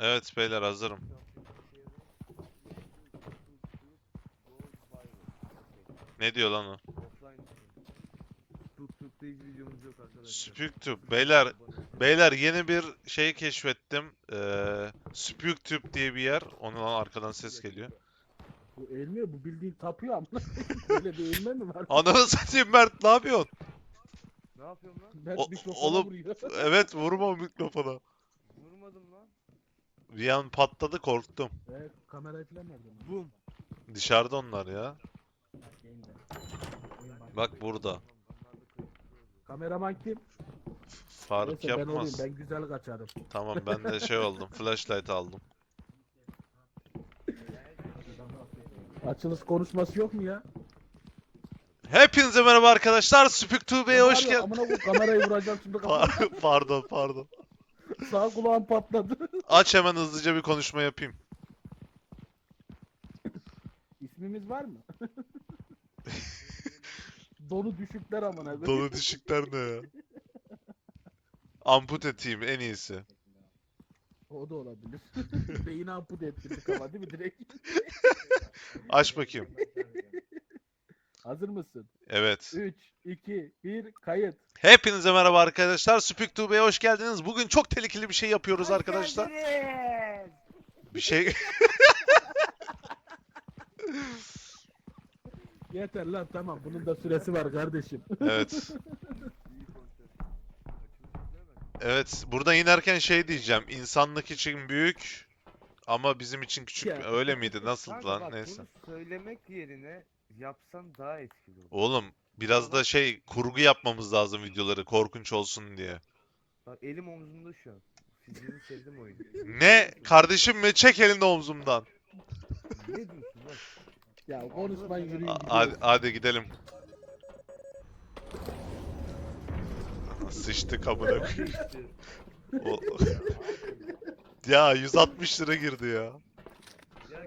Evet beyler hazırım. Ne diyor lan o? SpükTube. Beyler, beyler yeni bir şey keşfettim. Ee, SpükTube diye bir yer. Onun arkadan ses geliyor. Bu eğilmiyor bu bildiğin tapıyor ama. Böyle bir eğilme mi var? Ananı satayım Mert ne yapıyorsun? Ne yapıyorum lan? Ben O- mikrofona oğlum- vuruyor. Evet vurma mikrofona. Bir an patladı korktum. Evet kamerayı falan nerede? Bum. Dışarıda onlar ya. Bak burada. Kameraman kim? Faruk Neyse ben olayım yapmaz. ben güzel kaçarım. Tamam ben de şey oldum. Flashlight aldım. Açılış konuşması yok mu ya? Hepinize merhaba arkadaşlar. SpükTube'ye Ya hoş var ya, geldin. Amına koyayım kamerayı vuracağım şimdi pardon pardon. Sağ kulağım patladı. Aç hemen hızlıca bir konuşma yapayım. İsmimiz var mı? Donu düşükler amına. Dolu düşükler ne ya? Ampute team en iyisi. O da olabilir. Beyin amput ettirdik ama değil mi direkt? Aç bakayım. Hazır mısın? Evet. 3, 2, 1, kayıt. Hepinize merhaba arkadaşlar. SpükTube'ye hoş geldiniz. Bugün çok tehlikeli bir şey yapıyoruz arkadaşlar. Bir şey... Yeter lan tamam bunun da süresi var kardeşim. Evet. Evet. Buradan inerken şey diyeceğim. İnsanlık için büyük ama bizim için küçük. Ya. Öyle miydi? Nasıl Kanka lan? bak, Neyse. Söylemek yerine yapsan daha etkili olur. Oğlum biraz da şey kurgu yapmamız lazım videoları korkunç olsun diye. Bak elim omzumda şu an. Fiziğini sevdim oyunu. Ne? Kardeşim mi? Çek elini omzumdan. Ne diyorsun lan? Ya konuşmayın yürüyün A- gidiyoruz. Hadi, hadi gidelim. Sıçtı kabına. Ya 160 lira girdi ya.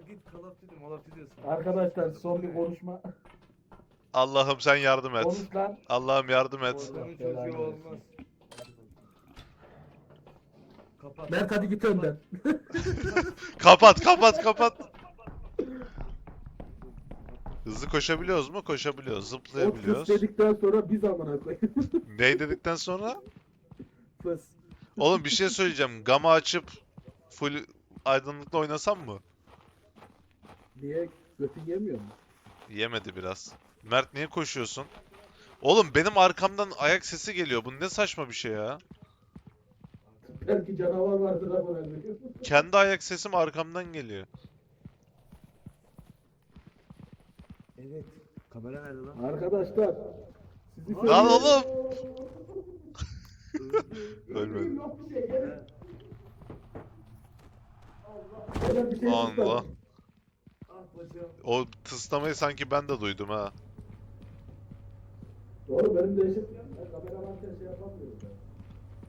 Ya git Call of Duty, Call of Duty diyorsun. Arkadaşlar son bir konuşma. Allah'ım sen yardım et. Konuş lan. Allah'ım yardım et. Organın çocuğu olmaz. Kapat. Berk hadi git önden. Kapat kapat kapat. Hızlı koşabiliyoruz mu? Koşabiliyoruz. O fıs Zıplayabiliyoruz. dedikten sonra biz amına koyayım. Ne dedikten sonra? fıs. Oğlum bir şey söyleyeceğim. Gama açıp full aydınlıkla oynasam mı? Niye götün yemiyor mu? Yemedi biraz. Mert niye koşuyorsun? Oğlum benim arkamdan ayak sesi geliyor. Bu ne saçma bir şey ya. Belki canavar vardır koyayım. Kendi ayak sesim arkamdan geliyor. Evet. Kamera nerede lan? Arkadaşlar. Sizi Lan seviyorum. oğlum! Ölmedi. Yok bir şey, gelin. Bir şey Allah. O tıslamayı sanki ben de duydum ha. Doğru benim de eşit. Ben kameramanken şey yapamıyorum.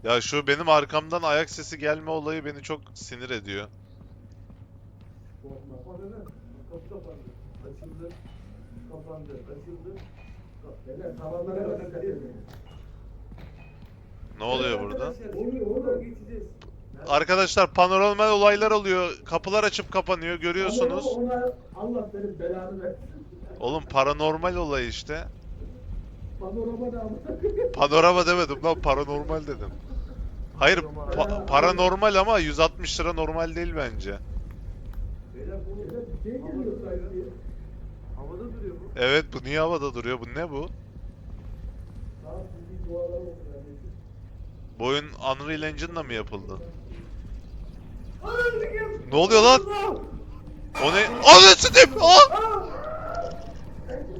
Ya şu benim arkamdan ayak sesi gelme olayı beni çok sinir ediyor. Ne lan? Kapı kapandı. Açıldı. Kapandı. Açıldı. Beyler tavanlara bakın kaçırmayın. Ne oluyor burada? Oluyor oğlum. geçeceğiz. Arkadaşlar paranormal olaylar oluyor. Kapılar açıp kapanıyor. Görüyorsunuz. Allah senin belanı versin. Oğlum paranormal olay işte. Panorama da. Panorama demedim lan paranormal dedim. Hayır pa- paranormal ama 160 lira normal değil bence. Bir şey geliyor sanki. havada duruyor bu. Evet bu niye havada duruyor? Bu ne bu? Tamam sizin dualar. Bu oyun Unreal Engine'la mı yapıldı? Ne oluyor lan? O ne? Ananı satayım! Aa!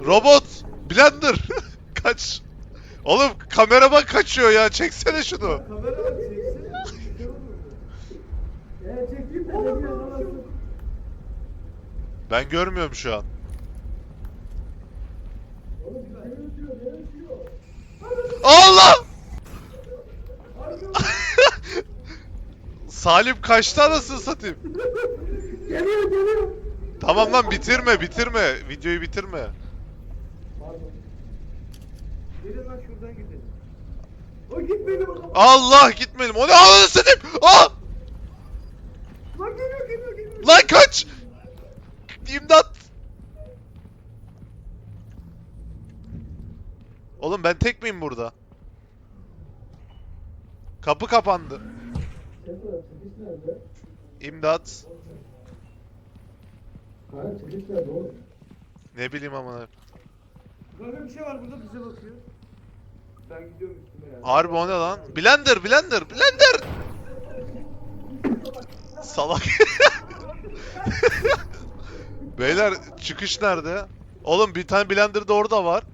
Robot! Blender! Kaç! Oğlum kameraman kaçıyor ya. Çeksene şunu. Şey. Ben görmüyorum şu an. Şey ötüyor? Allah! Salim kaçtı anasını satayım. Geliyor geliyor. Tamam lan bitirme bitirme. Videoyu bitirme. Pardon. Gelin lan şuradan gidelim. O gitmedi o. Allah gitmedim. O ne anasını satayım? Aa! kaç! İmdat! Oğlum ben tek miyim burada? Kapı kapandı. İmdat. Nerede oğlum? Ne bileyim amına. Kanka bir şey var burada bize bakıyor. Ben gidiyorum üstüme yani. Harbi o ne lan? Blender, blender, blender! Salak. Beyler çıkış nerede? Oğlum bir tane blender de orada var.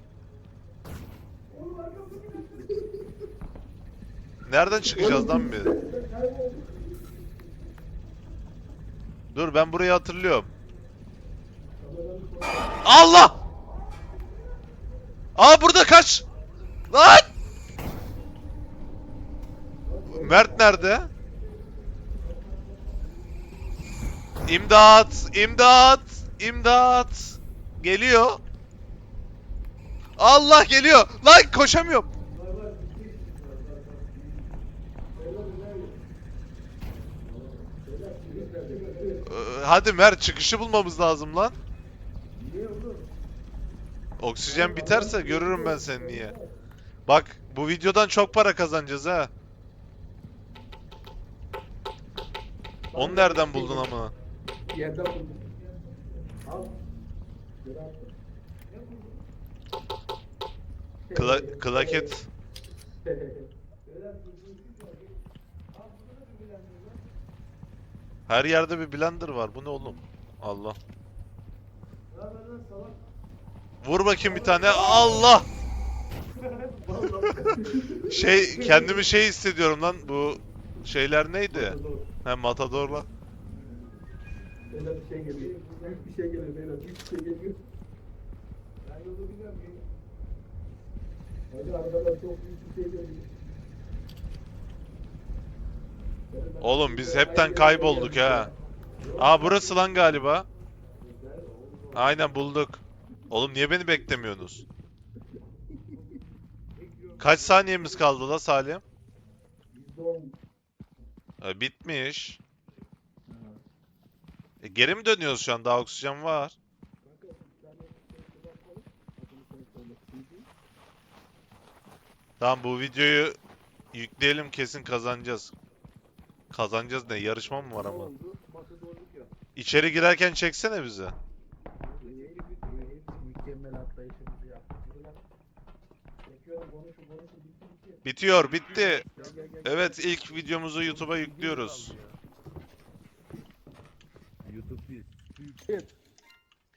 Nereden çıkacağız lan biz? Dur ben burayı hatırlıyorum. Allah! Aa burada kaç! Lan! Mert nerede? İmdat! İmdat! İmdat! Geliyor. Allah geliyor. Lan koşamıyorum. Ee, Hadi Mert çıkışı bulmamız lazım lan. Oksijen biterse görürüm ben seni niye. Bak bu videodan çok para kazanacağız ha. Onu nereden buldun ama? Yerden. Kla klaket. Her yerde bir blender var. Bu ne oğlum? Allah. Vur bakayım bir tane. Allah! Şey kendimi şey hissediyorum lan. Bu şeyler neydi? He Matador'la. Beyler bir şey geliyor. Büyük bir şey geliyor beyler. Büyük bir şey geliyor. Ben yolu biliyorum. Hadi arkadan çok büyük bir şey geliyor. Oğlum biz hepten kaybolduk ha. Aa burası lan galiba. Aynen bulduk. Oğlum niye beni beklemiyorsunuz? Kaç saniyemiz kaldı la Salim? Yüzde on. E, bitmiş. E, geri mi dönüyoruz şu an? Daha oksijen var. Tamam bu videoyu yükleyelim kesin kazanacağız. Kazanacağız ne? Yarışma mı var ama? İçeri girerken çeksene bizi. Bitiyor, bitti. Evet ilk videomuzu YouTube'a yüklüyoruz.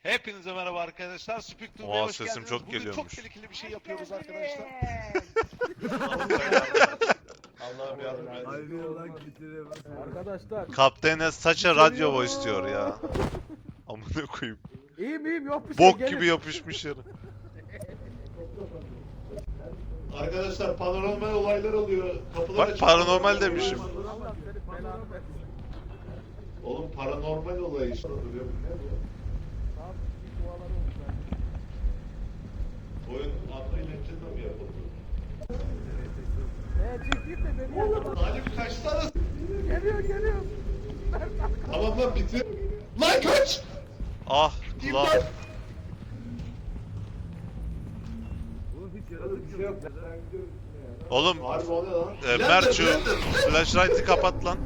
Hepinize merhaba arkadaşlar. Oha, Me'ye hoş sesim geldiniz. çok Bugün geliyormuş. çok tehlikeli bir şey yapıyoruz arkadaşlar. Allah'ım yardım et. Hayır olan kitlere bak. Arkadaşlar. Kapten has such a radio voice diyor ya. Amına koyayım. İyiyim iyiyim yok bir şey. Bok gelin. gibi yapışmış yere. Arkadaşlar paranormal olaylar oluyor. Kapılar Bak paranormal demişim. Allah seni belanı versin. Oğlum paranormal olay işte. Tamam, bir duaları olmuş zaten. Oyun adlı ile mi yapıldı? Ee, çekeyim de beni yakala. Halim kaç tane? Geliyor geliyor. Tamam lan kaç! Ah kulağım. İmdat! Oğlum hiç yaratık bir yok. Ben gidiyorum üstüne ya. Oğlum Harbi o ne lan? e, Mert şu flashlight'ı kapat lan.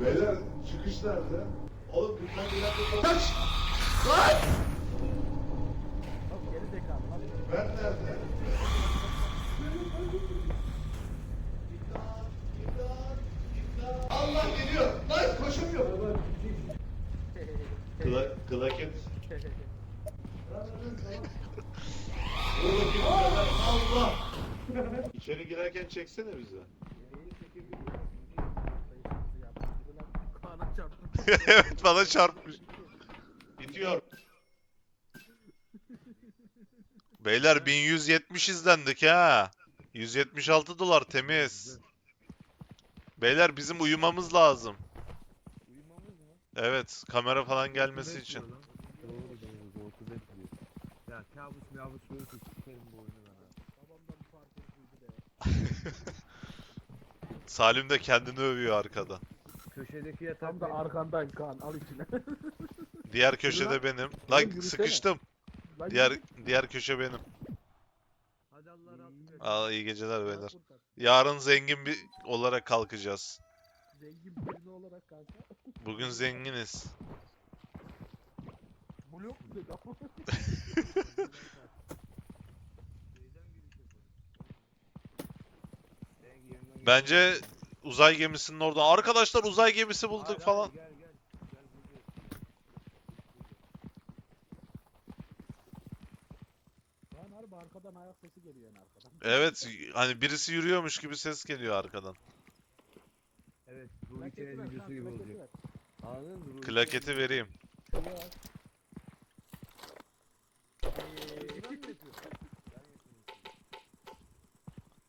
Beyler çıkış nerede? Oğlum bir tane bir Kaç! Geri zekalı lan. Mert nerede? Bakayım Allah! İçeri girerken çeksene bizi. Evet bana çarpmış. Bitiyor. Beyler 1170 izlendik ha. 176 dolar temiz. Beyler bizim uyumamız lazım. Evet kamera falan gelmesi için. Doğru doğru korku bekliyor. Ya kabus mabus görürsün sikerim bu oyunu ben ha. Babamdan bir parça buydu de. Salim de kendini övüyor arkada. Kö köşedeki yatak Tam da benim. arkandayım Kaan al içine. Diğer köşede benim. Lan yürüsene. sıkıştım. Lan Diğer yürü. diğer köşe benim. Hadi Allah razı olsun. Aa iyi geceler beyler. kurtar. Yarın zengin bir olarak kalkacağız. Zengin birini olarak kanka. Bugün zenginiz. Blok Bence uzay gemisinin orada. Arkadaşlar uzay gemisi bulduk hayır, falan. Gel gel. Arkadan ayak sesi geliyor en arkadan. Evet hani birisi yürüyormuş gibi ses geliyor arkadan. Evet. Çenet ver, videosu gibi olacak. Anladın mı? Klaketi vereyim.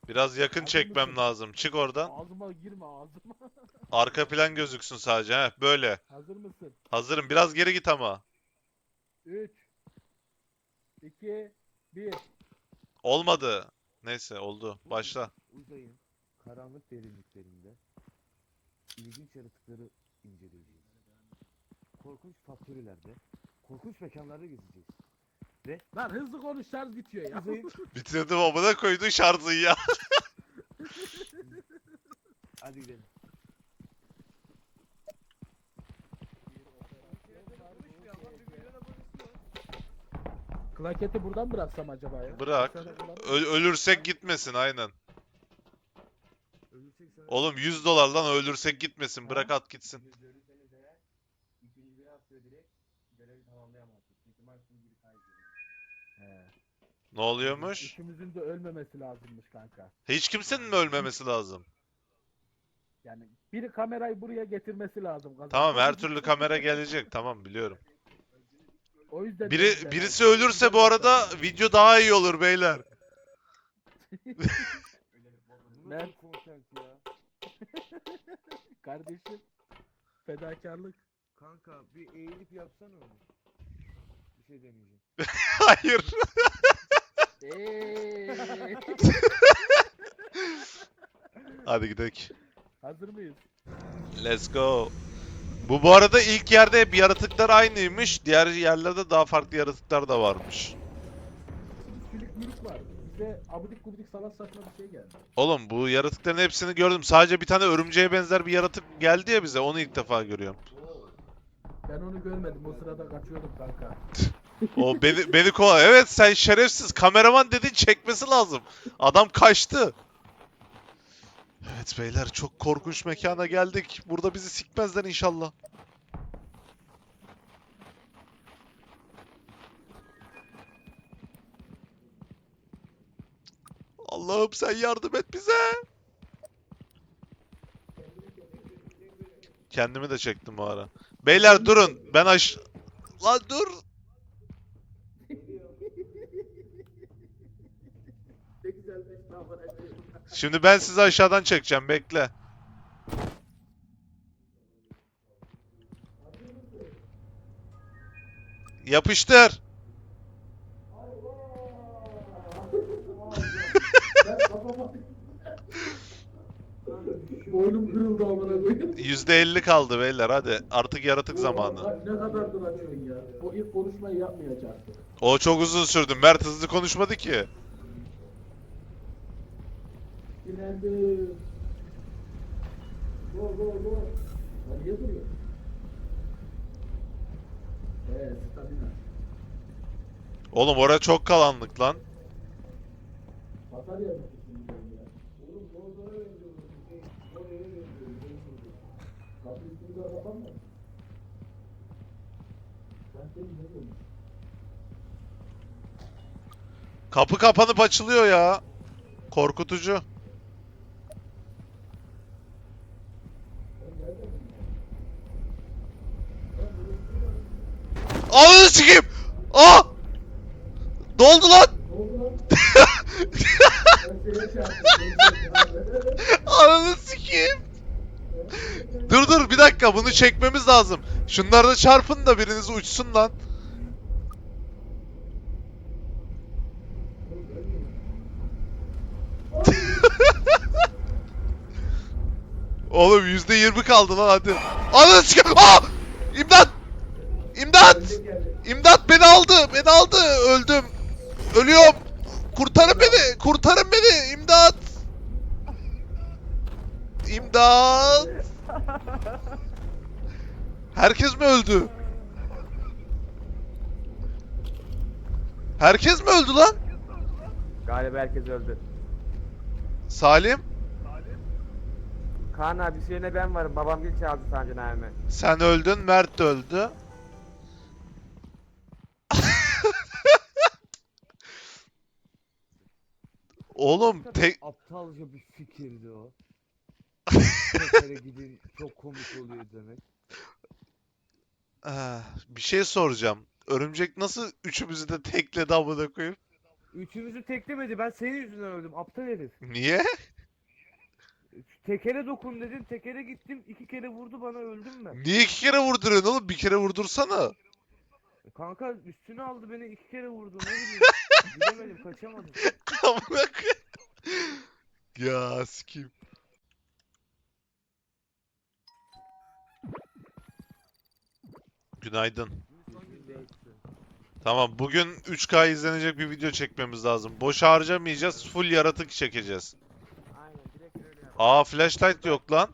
Biraz yakın çekmem lazım. Çık oradan. Ağzıma girme ağzıma. Arka plan gözüksün sadece. Heh, böyle. Hazır mısın? Hazırım. Biraz geri git ama. 3 2 1 Olmadı. Neyse oldu. Başla. Uzayın karanlık derinliklerinde ilginç yaratıkları inceleyeceğiz. Korkunç faktörelerde, korkunç mekanlarda gezeceğiz. Lan hızlı konuş şarj bitiyor ya. Uzayın, Bitirdim amına koydu şarjı ya. hadi gidelim. Klaketi buradan bıraksam acaba ya? Bırak. Kullanır mı? Ö- ölürsek gitmesin aynen. Oğlum 100 dolardan ölürsek gitmesin. Bırak at gitsin. He. Ne oluyormuş? İkimizin de ölmemesi lazımmış kanka. Hiç kimsenin mi ölmemesi lazım? Yani biri kamerayı buraya getirmesi lazım. kazan- Tamam her türlü kamera gelecek. Tamam biliyorum. O yüzden Biri birisi ölürse bu arada video daha iyi olur beyler. Content ya? Kardeşim fedakarlık. Kanka bir eğilip yapsana onu. Bir şey deneyeceğim. Hayır. Hadi gidelim. Hazır mıyız? Let's go. Bu bu arada ilk yerde hep yaratıklar aynıymış. Diğer yerlerde daha farklı yaratıklar da varmış. Sülük mülük var. Bize abidik gubidik salak saçma bir şey geldi. Oğlum bu yaratıkların hepsini gördüm. Sadece bir tane örümceğe benzer bir yaratık geldi ya bize. Onu ilk defa görüyorum. Ben onu görmedim. O sırada kaçıyordum kanka. O beni beni kovala. Evet sen şerefsiz kameraman dedin çekmesi lazım. Adam kaçtı. Evet beyler çok korkunç mekana geldik. Burada bizi sikmezler inşallah. Allah'ım sen yardım et bize. Kendimi de çektim bu ara. Beyler durun. Ben aş... Lan dur. Ne güzel bir tavır Şimdi ben sizi aşağıdan çekeceğim. Bekle. Yapıştır. Boynum kırıldı amına koyayım. %50 kaldı beyler hadi. Artık yaratık zamanı. Ne kadardır açıyorsun ya. O ilk konuşmayı yapmayacaktık. O çok uzun sürdü. Mert hızlı konuşmadı ki. Dilendim. Go go go. Ya niye duruyor? Eee stamina. Oğlum orada çok karanlık lan. Batarya mı. Oraya? Kapı kapanıp açılıyor ya. Korkutucu. Ananı sikeyim. Aa! Lan. Ne oldu lan? Ananı sikeyim. Dur dur bir dakika bunu çekmemiz lazım. Şunları da çarpın da biriniz uçsun lan. Oğlum yüzde yirmi kaldı lan hadi. Ananı çıkar. Aa! İmdat! İmdat! İmdat beni aldı. Beni aldı. Öldüm. Ölüyorum. Kurtarın beni. Kurtarın beni. İmdat. İmdat. Herkes mi öldü? Herkes mi öldü lan? Galiba herkes öldü. Salim, Kaan abi söyle ben varım. Babam bir çaldı sancın abime. sen öldün, Mert de öldü. Oğlum tek Aptalca bir fikirdi o. Tekere gidin çok komik oluyor demek. Ah, bir şey soracağım. Örümcek nasıl üçümüzü de tekledi amına koyayım? Üçümüzü teklemedi. Ben senin yüzünden öldüm. Aptal herif. Niye? Tekere dokun dedin. Tekere gittim. iki kere vurdu bana öldüm ben. Niye iki kere vurduruyorsun oğlum? Bir kere vurdursana. Kanka üstüne aldı beni iki kere vurdu. Ne bileyim. Gidemedim kaçamadım. Amına koyayım. Ya sikeyim. Günaydın. Tamam bugün 3K izlenecek bir video çekmemiz lazım. Boş harcamayacağız. Full yaratık çekeceğiz. Aynen direkt öyle yap. Aa flashlight yok lan.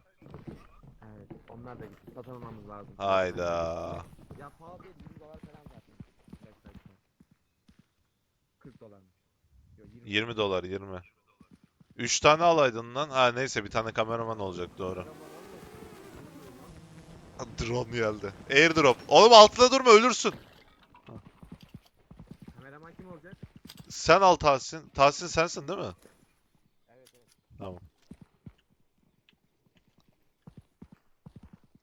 Evet onlar da gitti. Satın almamız lazım. Hayda. Ya pahalı değil 20 dolar falan zaten. Flashlight'ın. 40 dolar. Yok 20. 20 dolar 20. 3 tane alaydın lan. Ha neyse bir tane kameraman olacak doğru. Drone geldi. Airdrop. Oğlum altında durma ölürsün. Kameraman kim olacak? Sen al Tahsin. Tahsin sensin değil mi? Evet evet. Tamam.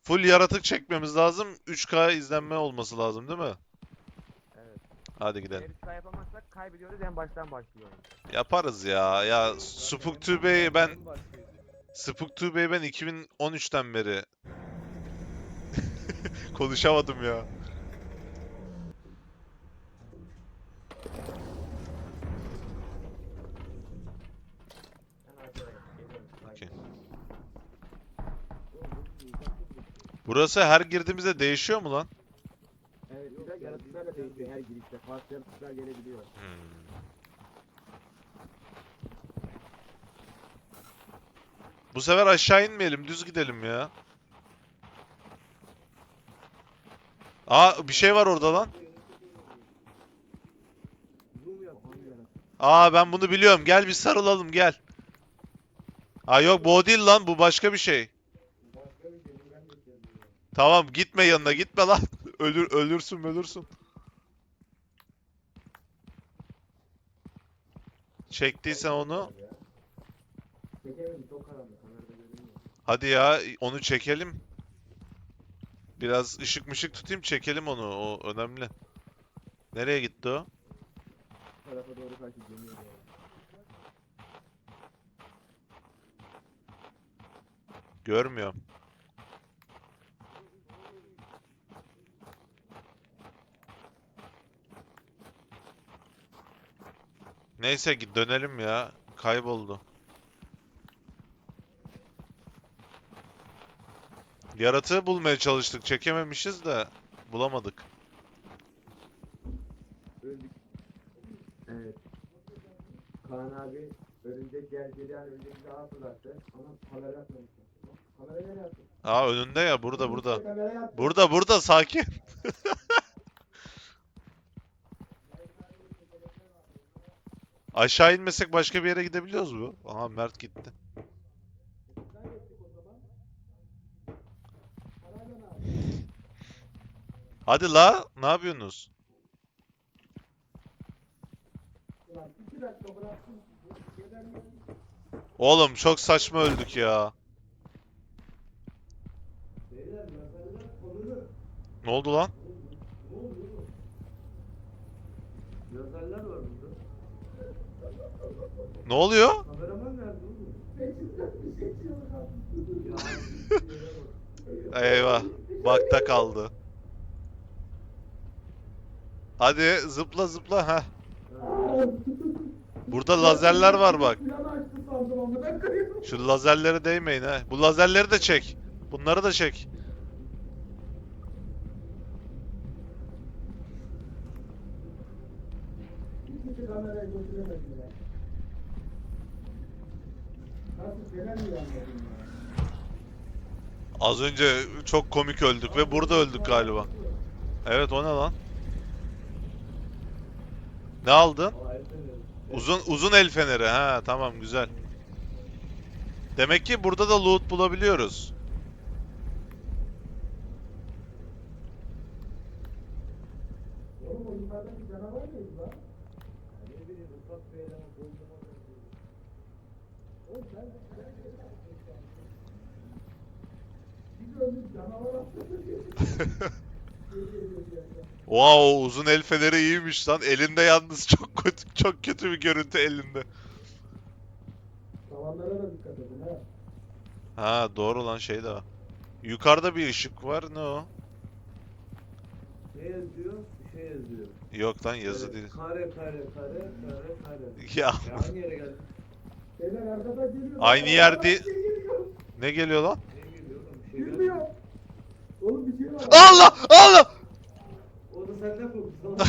Full yaratık çekmemiz lazım. 3K izlenme olması lazım değil mi? Hadi gidelim. Eğer 3K yapamazsak kaybediyoruz en baştan başlıyoruz. Yaparız ya. Ya SpookTube'yi ben SpookTube'yi ben 2013'ten beri konuşamadım ya. Burası her girdiğimizde değişiyor mu lan? Değişiyor her girişte. Farklı yaratıklar gelebiliyor. Hmm. Bu sefer aşağı inmeyelim, düz gidelim ya. Aa bir şey var orada lan. Aa ben bunu biliyorum. Gel bir sarılalım gel. Aa yok bu o değil lan bu başka bir şey. Tamam gitme yanına gitme lan. Ölür ölürsün ölürsün. Çektiysen onu. Çekemedim çok karanlık. Kamerada görünmüyor. Hadi ya onu çekelim. Biraz ışık mışık tutayım çekelim onu. O önemli. Nereye gitti o? Bu tarafa doğru kaçtı. Görmüyorum. Neyse git dönelim ya. Kayboldu. Yaratığı bulmaya çalıştık. Çekememişiz de bulamadık. Öldük. Evet. Kaan abi örümcek geldiği an örümcek sağa fırlattı. Ama kamera atmamışlar. Kamera nereye attı? Aa önünde ya burada burada. Kameraya attı. Burada burada sakin. Aşağı inmesek başka bir yere gidebiliyoruz mu? Aha Mert gitti. Hadi la, ne yapıyorsunuz? Oğlum çok saçma öldük ya. Ne oldu lan? Lazerler var. Ne oluyor? Eyvah. Bakta kaldı. Hadi zıpla zıpla ha. Burada lazerler var bak. Şu lazerlere değmeyin ha. Bu lazerleri de çek. Bunları da çek. Hiçbir kamerayı götüremediler. Nasıl gelemiyor anladım ya. Az önce çok komik öldük ve burada öldük galiba. Evet o ne lan? Ne aldın? Uzun uzun el feneri. Ha tamam güzel. Demek ki burada da loot bulabiliyoruz. Oğlum o yukarıda bir canavar mıydı lan? Ne bileyim ufak bir eleman buldum o da. Oğlum sen sen bir gördüm canavar attı. Wow uzun el feneri iyiymiş lan. Elinde yalnız çok kötü çok kötü bir görüntü elinde. Tavanlara da dikkat edin ha. Ha doğru lan şey de var. Yukarıda bir ışık var. Ne o? Ne yazıyor? Bir şey yazıyor. Yok lan yazı Ee, değil. Kare kare kare kare kare. Ya Ya hangi yere geliyor. Aynı yer Arkadan değil- bir geliyor. ne geliyor lan? Ne geliyor oğlum? Bir şey Gülmüyor. Oğlum bir şey var. Allah Allah! O da senden korktu.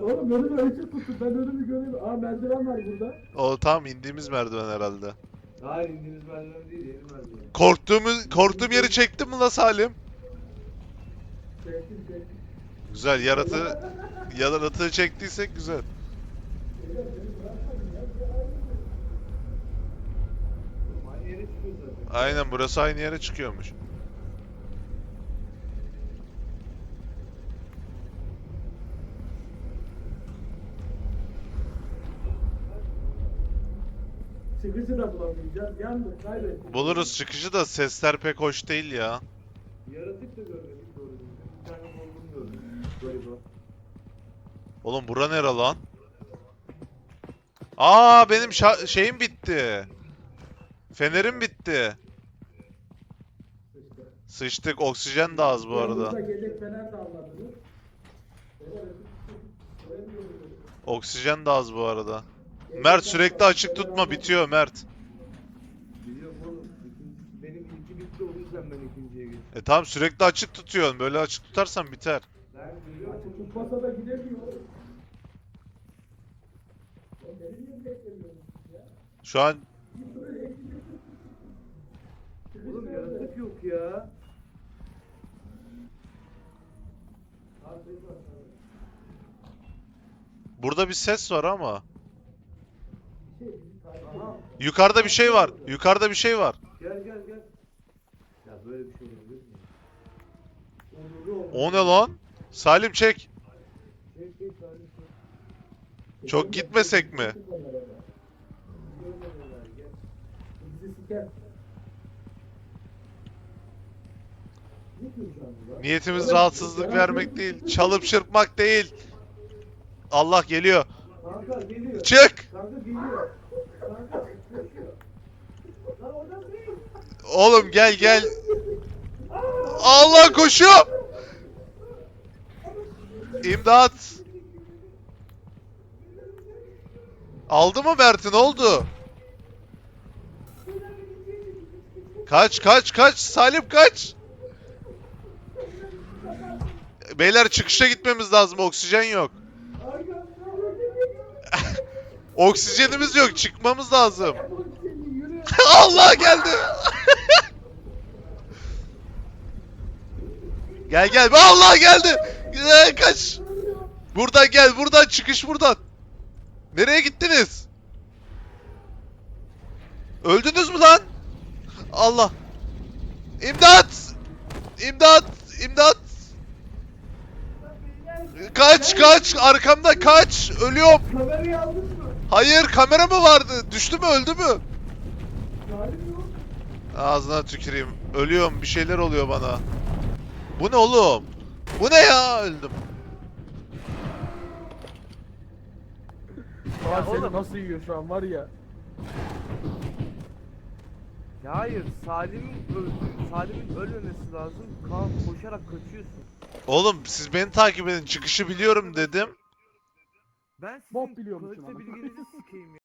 Oğlum önümü ışık tuttu. Ben önümü görüyorum. Aa merdiven var burada. O tam indiğimiz merdiven herhalde. Hayır indiğimiz merdiven değil, yeni merdiven. Korktuğumuz korktuğum yeri çektin mi la Salim? Çektim çektim. Güzel yaratığı yaratığı çektiysek güzel. Beyler beni bırakmadın ya. Oğlum Aynı yere çıkıyor zaten. Aynen burası aynı yere çıkıyormuş. Çıkışı da bulamayacağız. Yandık kaybettik. Buluruz çıkışı da sesler pek hoş değil ya. Yaratık da görmedik doğru düzgün. Bir tane buldum gördüm. Galiba. Oğlum bura nere lan? Aa benim şa- şeyim bitti. Fenerim bitti. Sıçtık oksijen de az bu arada. Oksijen de az bu arada. Mert sürekli açık tutma bitiyor Mert. Biliyorum oğlum. İkinci, benim ilki bitti o yüzden ben ikinciye geçtim. E tamam sürekli açık tutuyorsun. Böyle açık tutarsan biter. Ben. Açık tutmasa da gidemiyor. Şu an Bir sürü eksik. Çıkış Oğlum yaratık yok ya. Burada bir ses var ama. Aha. Yukarıda bir şey var. Yukarıda bir şey var. Gel gel gel. Ya böyle bir şey olabilir mi? O ne lan? Salim çek. Çok gitmesek mi? Bizi siker. Ne diyor şu an bu lan? Niyetimiz rahatsızlık vermek değil. Çalıp çırpmak değil. Allah geliyor. Çık. Oğlum gel gel. Allah koşuyor. İmdat. Aldı mı Mert'i ne oldu? Kaç kaç kaç Salim kaç. Beyler çıkışa gitmemiz lazım oksijen yok. Oksijenimiz yok çıkmamız lazım. Allah geldi. gel gel. Allah geldi. Ee, kaç. Buradan gel. Buradan çıkış buradan. Nereye gittiniz? Öldünüz mü lan? Allah. İmdat. İmdat. İmdat. Kaç kaç arkamda kaç ölüyorum. Kamerayı aldın mı? Hayır kamera mı vardı? Düştü mü öldü mü? Salim yok. Ağzına tüküreyim. Ölüyorum bir şeyler oluyor bana. Bu ne oğlum? Bu ne ya? Öldüm. Aa, oğlum. nasıl yiyor şu an var ya. Ya hayır Salim'in öldü. Salim'in ölmemesi lazım. Kaan koşarak kaçıyorsun. Oğlum siz beni takip edin çıkışı biliyorum dedim. Ben Bok sizin biliyormuşum kalite ama. bilginizi sikeyim ya.